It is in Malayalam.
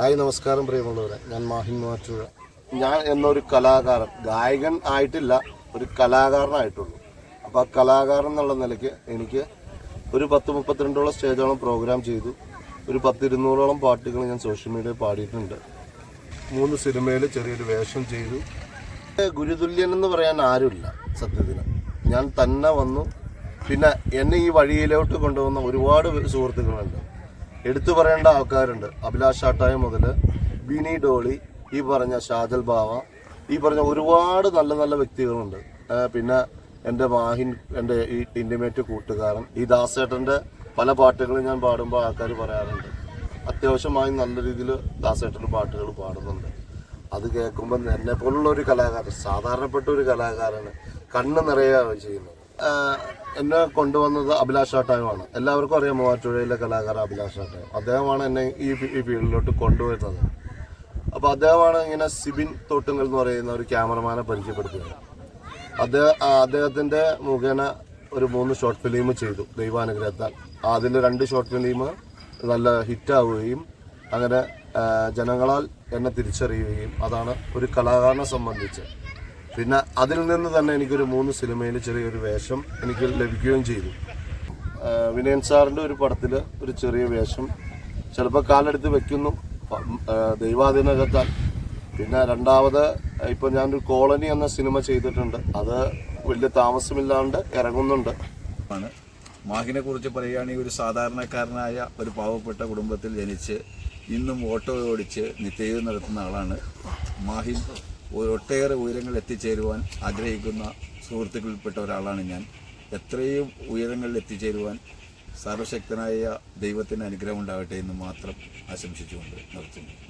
ഹായ് നമസ്കാരം പ്രിയമുള്ളവരെ. ഞാൻ മാഹിൻ മാറ്റുഴ ഞാൻ എന്നൊരു കലാകാരൻ ഗായകൻ ആയിട്ടില്ല ഒരു കലാകാരനായിട്ടുള്ളൂ. അപ്പോൾ ആ കലാകാരൻ എന്നുള്ള നിലയ്ക്ക് എനിക്ക് ഒരു പത്ത് മുപ്പത്തിരണ്ടോളം സ്റ്റേജോളം പ്രോഗ്രാം ചെയ്തു. ഒരു പത്തിരുന്നൂറോളം പാട്ടുകൾ ഞാൻ സോഷ്യൽ മീഡിയയിൽ പാടിയിട്ടുണ്ട്. മൂന്ന് സിനിമയിൽ ചെറിയൊരു വേഷം ചെയ്തു. ഗുരുതുല്യൻ എന്ന് പറയാൻ ആരുമില്ല സത്യത്തിന്. ഞാൻ തന്നെ വന്നു. പിന്നെ എന്നെ ഈ വഴിയിലോട്ട് കൊണ്ടുവന്ന ഒരുപാട് സുഹൃത്തുക്കളുണ്ട്. എടുത്തു പറയേണ്ട ആൾക്കാരുണ്ട്. അഭിലാഷ് ആട്ടായ മുതൽ ബിനി ഡോളി ഈ പറഞ്ഞ ഷാജൽ ബാവ ഈ പറഞ്ഞ ഒരുപാട് നല്ല നല്ല വ്യക്തികളുണ്ട്. പിന്നെ എന്റെ മാഹിൻ എന്റെ ഈ ഇന്റിമേറ്റ് കൂട്ടുകാരൻ ഈ ദാസേട്ടന്റെ പല പാട്ടുകളും ഞാൻ പാടുമ്പോൾ ആൾക്കാർ പറയാറുണ്ട്. അത്യാവശ്യമായി നല്ല രീതിയിൽ ദാസേട്ടന്റെ പാട്ടുകൾ പാടുന്നുണ്ട്. അത് കേൾക്കുമ്പോൾ എന്നെ പോലുള്ള ഒരു കലാകാരൻ സാധാരണപ്പെട്ട ഒരു കലാകാരന് കണ്ണ് നിറയുകയാണ് ചെയ്യുന്നത്. എന്നെ കൊണ്ടുവന്നത് അഭിലാഷ് ആട്ടായമാണ് എല്ലാവർക്കും അറിയാം മൂവാറ്റുപുഴയിലെ കലാകാരൻ അഭിലാഷ് ആട്ടായം. അദ്ദേഹമാണ് എന്നെ ഈ ഈ ഫീൽഡിലോട്ട് കൊണ്ടുവരുന്നത്. അപ്പോൾ അദ്ദേഹമാണ് ഇങ്ങനെ സിബിൻ തോട്ടുങ്കൽ എന്ന് പറയുന്ന ഒരു ക്യാമറമാനെ പരിചയപ്പെടുത്തിയത്. അദ്ദേഹം അദ്ദേഹത്തിന്റെ മുഖേന ഒരു മൂന്ന് ഷോർട്ട് ഫിലിം ചെയ്തു ദൈവാനുഗ്രഹത്താൽ. അതിൽ രണ്ട് ഷോർട്ട് ഫിലിം നല്ല ഹിറ്റാവുകയും അങ്ങനെ ജനങ്ങളാൽ എന്നെ തിരിച്ചറിയുകയും അതാണ് ഒരു കലാകാരനെ സംബന്ധിച്ച് പിന്നെ അതിൽ നിന്ന് തന്നെ എനിക്കൊരു മൂന്ന് സിനിമയിൽ ചെറിയൊരു വേഷം എനിക്ക് ലഭിക്കുകയും ചെയ്തു. വിനയൻ സാറിന്റെ ഒരു പടത്തിൽ ഒരു ചെറിയ വേഷം ചിലപ്പോൾ കാലെടുത്ത് വെക്കുന്നു ദൈവാധീനകത്താൽ പിന്നെ രണ്ടാമത് ഇപ്പം ഞാനൊരു കോളനി എന്ന സിനിമ ചെയ്തിട്ടുണ്ട്. അത് വലിയ താമസമില്ലാണ്ട് ഇറങ്ങുന്നുണ്ട്. ആണ്. മാഹിനെ കുറിച്ച് പറയുകയാണെങ്കിൽ ഒരു സാധാരണക്കാരനായ ഒരു പാവപ്പെട്ട കുടുംബത്തിൽ ജനിച്ച് ഇന്നും ഓട്ടോ ഓടിച്ച് നിത്യജീവിതം നടത്തുന്ന ആളാണ് മാഹിൻ ഒട്ടേറെ ഉയരങ്ങൾ എത്തിച്ചേരുവാൻ ആഗ്രഹിക്കുന്ന സുഹൃത്തുക്കളിൽപ്പെട്ട ഒരാളാണ് ഞാൻ. എത്രയും ഉയരങ്ങളിൽ എത്തിച്ചേരുവാൻ സർവശക്തനായ ദൈവത്തിന് അനുഗ്രഹം ഉണ്ടാകട്ടെ എന്ന് മാത്രം ആശംസിച്ചുകൊണ്ട് നിർത്തുന്നു.